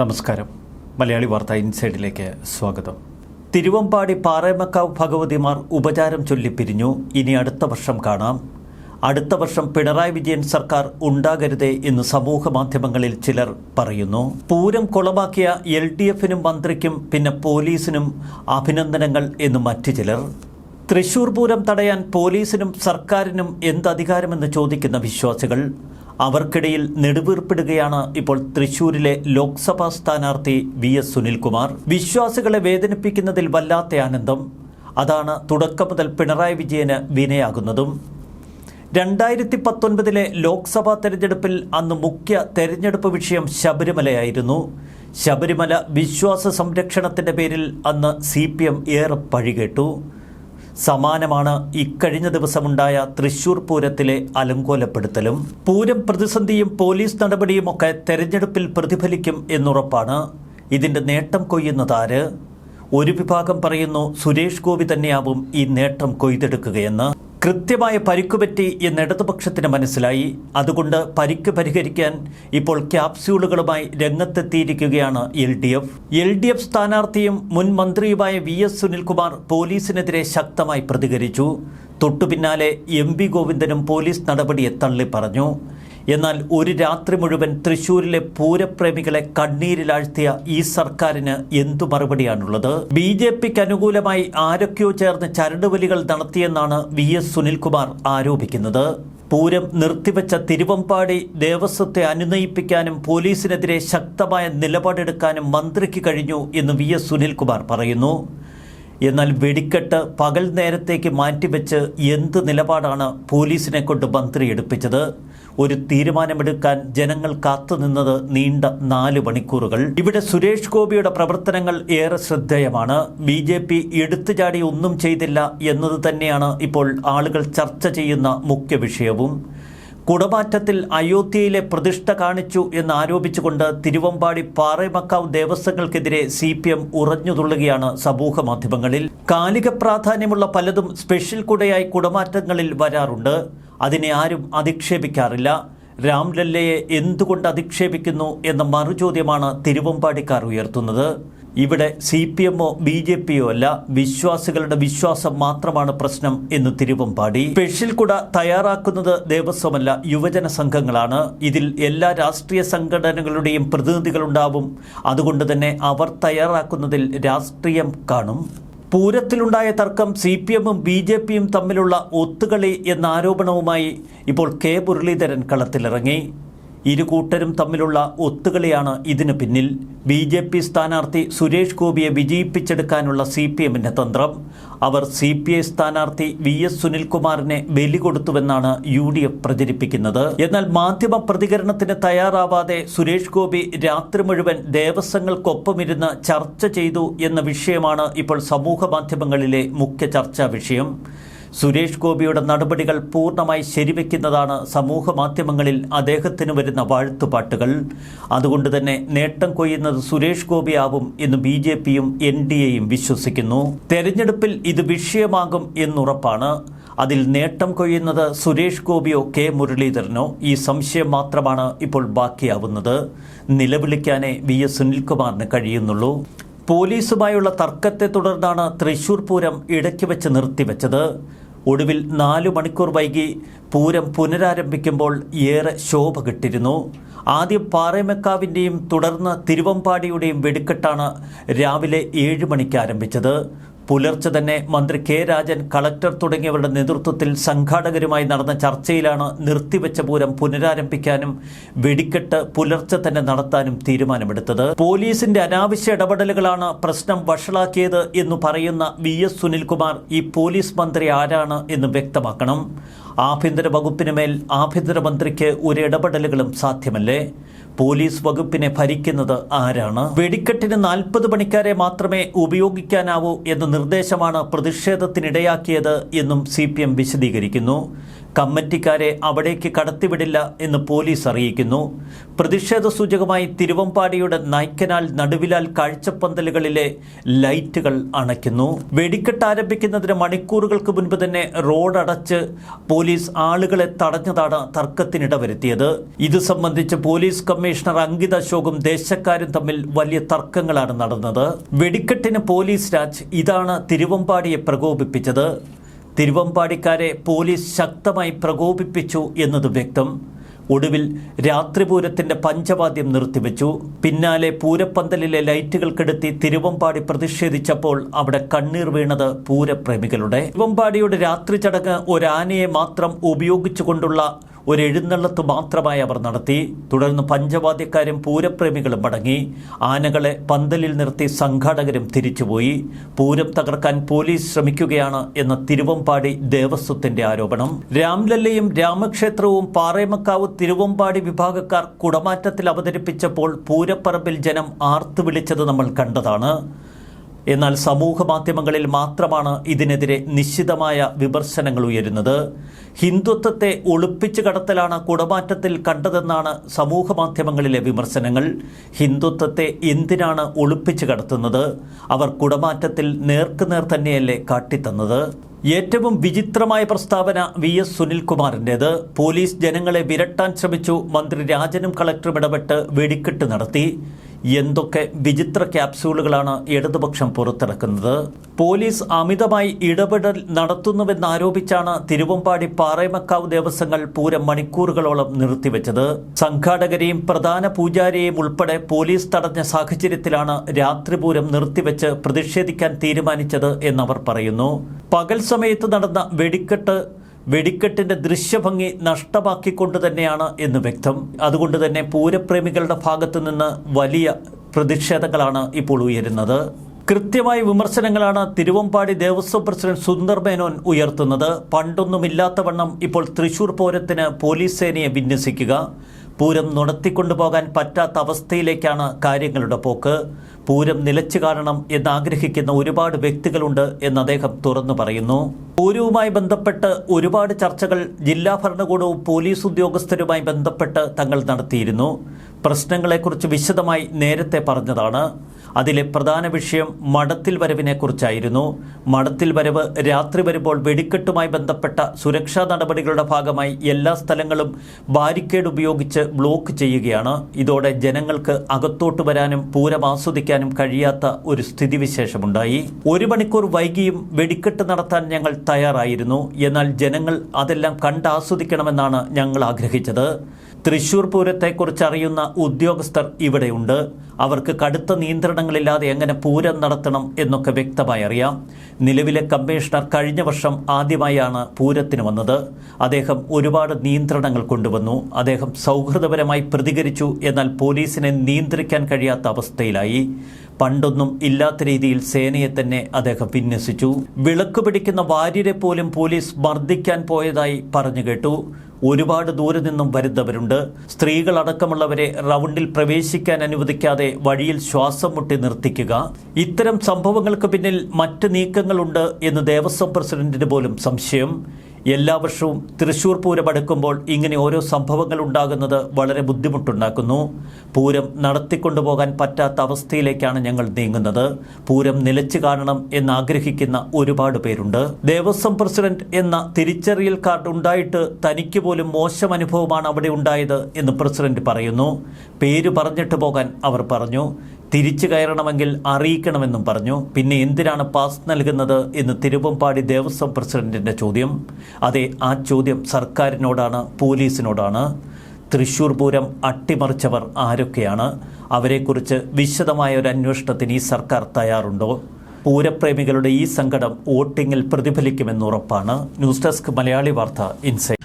നമസ്കാരം. മലയാളി വാർത്ത ഇൻസൈഡിലേക്ക് സ്വാഗതം. തിരുവമ്പാടി പാറേമക്കാവ് ഭഗവതിമാർ ഉപചാരം ചൊല്ലി പിരിഞ്ഞു. ഇനി അടുത്ത വർഷം കാണാം. അടുത്ത വർഷം പിണറായി വിജയൻ സർക്കാർ ഉണ്ടാകരുതേ എന്ന് സമൂഹ മാധ്യമങ്ങളിൽ ചിലർ പറയുന്നു. പൂരം കുളമാക്കിയ എൽ ഡി എഫിനും മന്ത്രിക്കും പിന്നെ പോലീസിനും അഭിനന്ദനങ്ങൾ എന്ന് മറ്റു ചിലർ. തൃശൂർ പൂരം തടയാൻ പോലീസിനും സർക്കാരിനും എന്ത് അധികാരമെന്ന് ചോദിക്കുന്ന വിശ്വാസികൾ. അവർക്കിടയിൽ നെടുവീർപ്പിടുകയാണ് ഇപ്പോൾ തൃശൂരിലെ ലോക്സഭാ സ്ഥാനാർത്ഥി വി എസ് സുനിൽകുമാർ. വിശ്വാസികളെ വേദനിപ്പിക്കുന്നതിൽ വല്ലാത്ത ആനന്ദം. അതാണ് തുടക്കം മുതൽ പിണറായി വിജയന് വിനയാകുന്നതും. രണ്ടായിരത്തി പത്തൊൻപതിലെ ലോക്സഭാ തെരഞ്ഞെടുപ്പിൽ അന്ന് മുഖ്യ തെരഞ്ഞെടുപ്പ് വിഷയം ശബരിമലയായിരുന്നു. ശബരിമല വിശ്വാസ സംരക്ഷണത്തിന്റെ പേരിൽ അന്ന് സി പി എം ഏറെ പഴികേട്ടു. സമാനമാണ് ഇക്കഴിഞ്ഞ ദിവസമുണ്ടായ തൃശൂർ പൂരത്തിലെ അലങ്കോലപ്പെടുത്തലും. പൂരം പ്രതിസന്ധിയും പോലീസ് നടപടിയുമൊക്കെ തെരഞ്ഞെടുപ്പിൽ പ്രതിഫലിക്കും എന്നുറപ്പാണ്. ഇതിന്റെ നേട്ടം കൊയ്യുന്നതാര്? ഒരു വിഭാഗം പറയുന്നു സുരേഷ് ഗോപി തന്നെയാവും ഈ നേട്ടം കൊയ്തെടുക്കുകയെന്ന്. കൃത്യമായ പരിക്കുപറ്റി എന്ന് ഇടതുപക്ഷത്തിന് മനസ്സിലായി. അതുകൊണ്ട് പരിക്ക് പരിഹരിക്കാൻ ഇപ്പോൾ ക്യാപ്സ്യൂളുകളുമായി രംഗത്തെത്തിയിരിക്കുകയാണ് L D F. L D F സ്ഥാനാർത്ഥിയും മുൻ മന്ത്രിയുമായ വി എസ് സുനിൽകുമാർ പോലീസിനെതിരെ ശക്തമായി പ്രതികരിച്ചു. തൊട്ടുപിന്നാലെ എം ഗോവിന്ദനും പോലീസ് നടപടിയെ തള്ളിപ്പറഞ്ഞു. എന്നാൽ ഒരു രാത്രി മുഴുവൻ തൃശൂരിലെ പൂരപ്രേമികളെ കണ്ണീരിലാഴ്ത്തിയ ഈ സർക്കാരിന് എന്തു മറുപടിയാണുള്ളത്? ബി ജെ പിക്ക് അനുകൂലമായി ആരൊക്കെയോ ചേർന്ന് ചരടുവലികൾ നടത്തിയെന്നാണ് വി എസ് സുനിൽകുമാർ ആരോപിക്കുന്നത്. പൂരം നിർത്തിവെച്ച തിരുവമ്പാടി ദേവസ്വത്തെ അനുനയിപ്പിക്കാനും പോലീസിനെതിരെ ശക്തമായ നിലപാടെടുക്കാനും മന്ത്രിക്ക് കഴിഞ്ഞു എന്ന് വി എസ് സുനിൽകുമാർ പറയുന്നു. എന്നാൽ വെടിക്കെട്ട് പകൽ നേരത്തേക്ക് മാറ്റിവെച്ച് എന്ത് നിലപാടാണ് പോലീസിനെ കൊണ്ട് മന്ത്രി എടുപ്പിച്ചത്? ഒരു തീരുമാനമെടുക്കാൻ ജനങ്ങൾ കാത്തുനിന്നത് നീണ്ട നാല് മണിക്കൂറുകൾ. ഇവിടെ സുരേഷ് ഗോപിയുടെ പ്രവർത്തനങ്ങൾ ഏറെ ശ്രദ്ധേയമാണ്. ബി ജെ പി എടുത്തുചാടി ഒന്നും ചെയ്തില്ല എന്നത് തന്നെയാണ് ഇപ്പോൾ ആളുകൾ ചർച്ച ചെയ്യുന്ന മുഖ്യ വിഷയവും. കുടമാറ്റത്തിൽ അയോധ്യയിലെ പ്രതിഷ്ഠ കാണിച്ചു എന്നാരോപിച്ചുകൊണ്ട് തിരുവമ്പാടി പാറേമക്കാവ് ദേവസ്വങ്ങൾക്കെതിരെ സി പി എം ഉറഞ്ഞുതുള്ളുകയാണ് സമൂഹ മാധ്യമങ്ങളിൽ. കാലിക പ്രാധാന്യമുള്ള പലതും സ്പെഷ്യൽ കുടയായി കുടമാറ്റങ്ങളിൽ വരാറുണ്ട്. അതിനെ ആരും അധിക്ഷേപിക്കാറില്ല. രാംലല്ലയെ എന്തുകൊണ്ട് അധിക്ഷേപിക്കുന്നു എന്ന മറുചോദ്യമാണ് തിരുവമ്പാടിക്കാർ ഉയർത്തുന്നത്. ഇവിടെ സി പി എമ്മോ ബി ജെ പിയോ അല്ല വിശ്വാസികളുടെ വിശ്വാസം മാത്രമാണ് പ്രശ്നം എന്ന് തിരുവമ്പാടി സ്പെഷ്യൽ കുട തയ്യാറാക്കുന്നത് ദേവസ്വമല്ല യുവജന സംഘങ്ങളാണ്. ഇതിൽ എല്ലാ രാഷ്ട്രീയ സംഘടനകളുടെയും പ്രതിനിധികളുണ്ടാവും. അതുകൊണ്ട് തന്നെ അവർ തയ്യാറാക്കുന്നതിൽ രാഷ്ട്രീയം കാണും. പൂരത്തിലുണ്ടായ തർക്കം സി പി എമ്മും ബി ജെ പിയും തമ്മിലുള്ള ഒത്തുകളി എന്ന ആരോപണവുമായി ഇപ്പോൾ കെ മുരളീധരൻ കളത്തിലിറങ്ങി. ഇരു കൂട്ടരും തമ്മിലുള്ള ഒത്തുകളിയാണ് ഇതിന് പിന്നിൽ. ബി ജെ പി സ്ഥാനാർത്ഥി സുരേഷ് ഗോപിയെ വിജയിപ്പിച്ചെടുക്കാനുള്ള സി പി എമ്മിന്റെ തന്ത്രം. അവർ സി പി ഐ സ്ഥാനാർത്ഥി വി എസ് സുനിൽകുമാറിനെ ബലി കൊടുത്തുവെന്നാണ് യു ഡി എഫ് പ്രചരിപ്പിക്കുന്നത്. എന്നാൽ മാധ്യമ പ്രതികരണത്തിന് തയ്യാറാവാതെ സുരേഷ് ഗോപി രാത്രി മുഴുവൻ ദേവസ്വങ്ങൾക്കൊപ്പമിരുന്ന് ചർച്ച ചെയ്തു എന്ന വിഷയമാണ് ഇപ്പോൾ സമൂഹ മാധ്യമങ്ങളിലെ മുഖ്യ ചർച്ചാ വിഷയം. സുരേഷ് ഗോപിയുടെ നടപടികൾ പൂർണമായി ശരിവെക്കുന്നതാണ് സമൂഹ മാധ്യമങ്ങളിൽ അദ്ദേഹത്തിന് വരുന്ന വാഴ്ത്തുപാട്ടുകൾ. അതുകൊണ്ട് തന്നെ നേട്ടം കൊയ്യുന്നത് സുരേഷ് ഗോപിയാവും എന്ന് ബി ജെ പിയും എൻ ഡി എയും വിശ്വസിക്കുന്നു. തെരഞ്ഞെടുപ്പിൽ ഇത് വിഷയമാകും എന്നുറപ്പാണ്. അതിൽ നേട്ടം കൊയ്യുന്നത് സുരേഷ് ഗോപിയോ കെ മുരളീധരനോ? ഈ സംശയം മാത്രമാണ് ഇപ്പോൾ ബാക്കിയാവുന്നത്. നിലവിളിക്കാനേ വി എസ് സുനിൽകുമാറിന് കഴിയുന്നുള്ളൂ. പോലീസുമായുള്ള തർക്കത്തെ തുടർന്നാണ് തൃശൂർ പൂരം ഇടയ്ക്ക് വെച്ച് നിർത്തിവെച്ചത്. ഒടുവിൽ നാലു മണിക്കൂർ വൈകി പൂരം പുനരാരംഭിക്കുമ്പോൾ ഏറെ ശോഭ കിട്ടിരുന്നു. ആദ്യം പാറേമക്കാവിന്റെയും തുടർന്ന് തിരുവമ്പാടിയുടെയും വെടിക്കെട്ടാണ് രാവിലെ ഏഴ് മണിക്ക് ആരംഭിച്ചത്. പുലർച്ചെ തന്നെ മന്ത്രി കെ രാജൻ കളക്ടർ തുടങ്ങിയവരുടെ നേതൃത്വത്തിൽ സംഘാടകരുമായി നടന്ന ചർച്ചയിലാണ് നിർത്തിവെച്ച പൂരം പുനരാരംഭിക്കാനും വെടിക്കെട്ട് പുലർച്ചെ തന്നെ നടത്താനും തീരുമാനമെടുത്തത്. പോലീസിന്റെ അനാവശ്യ ഇടപെടലുകളാണ് പ്രശ്നം വഷളാക്കിയത് എന്ന് പറയുന്ന വി എസ് സുനിൽകുമാർ ഈ പോലീസ് മന്ത്രി ആരാണ് എന്ന് വ്യക്തമാക്കണം. ആഭ്യന്തര വകുപ്പിന് മേൽ ആഭ്യന്തരമന്ത്രിക്ക് ഒരു ഇടപെടലുകളും സാധ്യമല്ലേ? പോലീസ് വകുപ്പിനെ ഭരിക്കുന്നത് ആരാണ്? വെടിക്കെട്ടിന് നാൽപ്പത് പണിക്കാരെ മാത്രമേ ഉപയോഗിക്കാനാവൂ എന്ന നിർദ്ദേശമാണ് പ്രതിഷേധത്തിനിടയാക്കിയത് എന്നും സി വിശദീകരിക്കുന്നു. കമ്മിറ്റിക്കാരെ അവിടേക്ക് കടത്തിവിടില്ല എന്ന് പോലീസ് അറിയിക്കുന്നു. പ്രതിഷേധ സൂചകമായി തിരുവമ്പാടിയുടെ നായ്ക്കനാൽ നടുവിലാൽ കാഴ്ചപ്പന്തലുകളിലെ ലൈറ്റുകൾ അണയ്ക്കുന്നു. വെടിക്കെട്ട് ആരംഭിക്കുന്നതിന് മണിക്കൂറുകൾക്ക് മുൻപ് തന്നെ റോഡ് അടച്ച് പോലീസ് ആളുകളെ തടഞ്ഞതാണ് തർക്കത്തിനിട വരുത്തിയത് ഇത് സംബന്ധിച്ച് പോലീസ് കമ്മീഷണർ അങ്കിത അശോകും ദേശക്കാരും തമ്മിൽ വലിയ തർക്കങ്ങളാണ് നടന്നത്. വെടിക്കെട്ടിന് പോലീസ് രാജ് ഇതാണ് തിരുവമ്പാടിയെ പ്രകോപിപ്പിച്ചത്. തിരുവമ്പാടിക്കാരെ പോലീസ് ശക്തമായി പ്രകോപിപ്പിച്ചു എന്നത് വ്യക്തം. ഒടുവിൽ രാത്രിപൂരത്തിന്റെ പഞ്ചവാദ്യം നിർത്തിവെച്ചു. പിന്നാലെ പൂരപ്പന്തലിലെ ലൈറ്റുകൾ കെടുത്തി തിരുവമ്പാടി പ്രതിഷേധിച്ചപ്പോൾ അവിടെ കണ്ണീർ വീണത് പൂരപ്രേമികളുടെ. തിരുവമ്പാടിയുടെ രാത്രി ചടങ്ങ് ഒരാനയെ മാത്രം ഉപയോഗിച്ചുകൊണ്ടുള്ള ഒരു എഴുന്നള്ളത്ത് മാത്രമായി അവർ നടത്തി. തുടർന്ന് പഞ്ചവാദ്യക്കാരും പൂരപ്രേമികളും മടങ്ങി. ആനകളെ പന്തലിൽ നിർത്തി സംഘാടകരും തിരിച്ചുപോയി. പൂരം തകർക്കാൻ പോലീസ് ശ്രമിക്കുകയാണ് എന്ന തിരുവമ്പാടി ദേവസ്വത്തിന്റെ ആരോപണം. രാംലല്ലയും രാമക്ഷേത്രവും പാറേമക്കാവ് തിരുവമ്പാടി വിഭാഗക്കാർ കുടമാറ്റത്തിൽ അവതരിപ്പിച്ചപ്പോൾ പൂരപ്പറമ്പിൽ ജനം ആർത്തു വിളിച്ചത് നമ്മൾ കണ്ടതാണ്. എന്നാൽ സമൂഹ മാധ്യമങ്ങളിൽ മാത്രമാണ് ഇതിനെതിരെ നിശ്ചിതമായ വിമർശനങ്ങൾ ഉയരുന്നത്. ഹിന്ദുത്വത്തെ ഒളിപ്പിച്ചു കടത്തലാണ് കുടമാറ്റത്തിൽ കണ്ടതെന്നാണ് സമൂഹ മാധ്യമങ്ങളിലെ വിമർശനങ്ങൾ. ഹിന്ദുത്വത്തെ എന്തിനാണ് ഒളിപ്പിച്ചു കടത്തുന്നത്? അവർ കുടമാറ്റത്തിൽ നേർക്കുനേർ തന്നെയല്ലേ കാട്ടിത്തന്നത്? ഏറ്റവും വിചിത്രമായ പ്രസ്താവന വി എസ് സുനിൽകുമാറിന്റേത് പോലീസ് ജനങ്ങളെ വിരട്ടാൻ ശ്രമിച്ചു മന്ത്രി രാജനും കളക്ടറും ഇടപെട്ട് വെടിക്കെട്ട് നടത്തി. എന്തൊക്കെ വിചിത്ര ക്യാപ്സ്യൂളുകളാണ് ഇടതുപക്ഷം പുറത്തിറക്കുന്നത്? പോലീസ് അമിതമായി ഇടപെടൽ നടത്തുന്നുവെന്നാരോപിച്ചാണ് തിരുവമ്പാടി പാറേമക്കാവ് ദേവസ്വങ്ങൾ പൂരം മണിക്കൂറുകളോളം നിർത്തിവെച്ചത്. സംഘാടകരെയും പ്രധാന പൂജാരിയെയും ഉൾപ്പെടെ പോലീസ് തടഞ്ഞ സാഹചര്യത്തിലാണ് രാത്രിപൂരം നിർത്തിവെച്ച് പ്രതിഷേധിക്കാൻ തീരുമാനിച്ചത് എന്നവർ പറയുന്നു. പകൽ സമയത്ത് നടന്ന വെടിക്കെട്ട് വെടിക്കെട്ടിന്റെ ദൃശ്യഭംഗി നഷ്ടമാക്കിക്കൊണ്ട് തന്നെയാണ് എന്ന് വ്യക്തം. അതുകൊണ്ട് തന്നെ പൂരപ്രേമികളുടെ ഭാഗത്തു നിന്ന് വലിയ പ്രതിഷേധങ്ങളാണ് ഇപ്പോൾ ഉയരുന്നത്. കൃത്യമായ വിമർശനങ്ങളാണ് തിരുവമ്പാടി ദേവസ്വം പ്രസിഡന്റ് സുന്ദർ മേനോൻ ഉയർത്തുന്നത്. പണ്ടൊന്നുമില്ലാത്തവണ്ണം ഇപ്പോൾ തൃശൂർ പൂരത്തിന് പോലീസ് സേനയെ വിന്യസിക്കുക. പൂരം നടത്തിക്കൊണ്ടുപോകാൻ പറ്റാത്ത അവസ്ഥയിലേക്കാണ് കാര്യങ്ങളുടെ പോക്ക്. പൂരം നിലച്ചു കാണണം എന്നാഗ്രഹിക്കുന്ന ഒരുപാട് വ്യക്തികളുണ്ട് എന്ന് അദ്ദേഹം തുറന്നു പറയുന്നു. പൂരവുമായി ബന്ധപ്പെട്ട് ഒരുപാട് ചർച്ചകൾ ജില്ലാ ഭരണകൂടവും പോലീസ് ഉദ്യോഗസ്ഥരുമായി ബന്ധപ്പെട്ട് തങ്ങൾ നടത്തിയിരുന്നു. പ്രശ്നങ്ങളെക്കുറിച്ച് വിശദമായി നേരത്തെ പറഞ്ഞതാണ്. അതിലെ പ്രധാന വിഷയം മടത്തിൽ വരവിനെക്കുറിച്ചായിരുന്നു. മടത്തിൽ വരവ് രാത്രി വരുമ്പോൾ വെടിക്കെട്ടുമായി ബന്ധപ്പെട്ട സുരക്ഷാ നടപടികളുടെ ഭാഗമായി എല്ലാ സ്ഥലങ്ങളും ബാരിക്കേഡ് ഉപയോഗിച്ച് ബ്ലോക്ക് ചെയ്യുകയാണ്. ഇതോടെ ജനങ്ങൾക്ക് അകത്തോട്ട് വരാനും പൂരം ആസ്വദിക്കാനും കഴിയാത്ത ഒരു സ്ഥിതിവിശേഷമുണ്ടായി. ഒരു മണിക്കൂർ വൈകിയും വെടിക്കെട്ട് നടത്താൻ ഞങ്ങൾ തയ്യാറായിരുന്നു. എന്നാൽ ജനങ്ങൾ അതെല്ലാം കണ്ടാസ്വദിക്കണമെന്നാണ് ഞങ്ങൾ ആഗ്രഹിച്ചത്. തൃശൂർ പൂരത്തെക്കുറിച്ച് അറിയുന്ന ഉദ്യോഗസ്ഥർ ഇവിടെയുണ്ട്. അവർക്ക് കടുത്ത നിയന്ത്രണങ്ങളില്ലാതെ എങ്ങനെ പൂരം നടത്തണം എന്നൊക്കെ വ്യക്തമായി അറിയാം. നിലവിലെ കമ്മീഷണർ കഴിഞ്ഞ വർഷം ആദ്യമായാണ് പൂരത്തിന് വന്നത്. അദ്ദേഹം ഒരുപാട് നിയന്ത്രണങ്ങൾ കൊണ്ടുവന്നു. അദ്ദേഹം സൗഹൃദപരമായി പ്രതികരിച്ചു. എന്നാൽ പോലീസിനെ നിയന്ത്രിക്കാൻ കഴിയാത്ത അവസ്ഥയിലായി. പണ്ടൊന്നും ഇല്ലാത്ത രീതിയിൽ സേനയെ തന്നെ അദ്ദേഹം വിന്യസിച്ചു. വിളക്ക് പിടിക്കുന്ന വാര്യരെ പോലും പോലീസ് മർദ്ദിക്കാൻ പോയതായി പറഞ്ഞു കേട്ടു. ഒരുപാട് ദൂരെ നിന്നും വരുന്നവരുണ്ട്. സ്ത്രീകളടക്കമുള്ളവരെ റൗണ്ടിൽ പ്രവേശിക്കാൻ അനുവദിക്കാതെ വഴിയിൽ ശ്വാസം മുട്ടി നിർത്തിക്കുക. ഇത്തരം സംഭവങ്ങൾക്ക് പിന്നിൽ മറ്റ് നീക്കങ്ങളുണ്ട് എന്ന് ദേവസ്വം പ്രസിഡന്റിന് പോലും സംശയം. എല്ലാ വർഷവും തൃശൂർ പൂരം അടുക്കുമ്പോൾ ഇങ്ങനെ ഓരോ സംഭവങ്ങൾ ഉണ്ടാകുന്നത് വളരെ ബുദ്ധിമുട്ടുണ്ടാക്കുന്നു. പൂരം നടത്തിക്കൊണ്ടുപോകാൻ പറ്റാത്ത അവസ്ഥയിലേക്കാണ് ഞങ്ങൾ നീങ്ങുന്നത്. പൂരം നിലച്ചു കാണണം എന്നാഗ്രഹിക്കുന്ന ഒരുപാട് പേരുണ്ട്. ദേവസ്വം പ്രസിഡന്റ് എന്ന തിരിച്ചറിയൽ കാർഡ് ഉണ്ടായിട്ട് തനിക്ക് പോലും മോശം അനുഭവമാണ് അവിടെ ഉണ്ടായത് എന്ന് പ്രസിഡന്റ് പറയുന്നു. പേര് പറഞ്ഞിട്ട് പോകാൻ അവർ പറഞ്ഞു. തിരിച്ചു കയറണമെങ്കിൽ അറിയിക്കണമെന്നും പറഞ്ഞു. പിന്നെ എന്തിനാണ് പാസ് നൽകുന്നത് എന്ന് തിരുവമ്പാടി ദേവസ്വം പ്രസിഡന്റിന്റെ ചോദ്യം. അതെ ആ ചോദ്യം സർക്കാരിനോടാണ് പോലീസിനോടാണ്. തൃശൂർ പൂരം അട്ടിമറിച്ചവർ ആരൊക്കെയാണ്? അവരെക്കുറിച്ച് വിശദമായ ഒരു അന്വേഷണത്തിന് ഈ സർക്കാർ തയ്യാറുണ്ടോ? പൂരപ്രേമികളുടെ ഈ സങ്കടം വോട്ടിങ്ങിൽ പ്രതിഫലിക്കുമെന്ന് ഉറപ്പാണ്. ന്യൂസ് ഡെസ്ക് മലയാളി വാർത്ത ഇൻസൈറ്റ്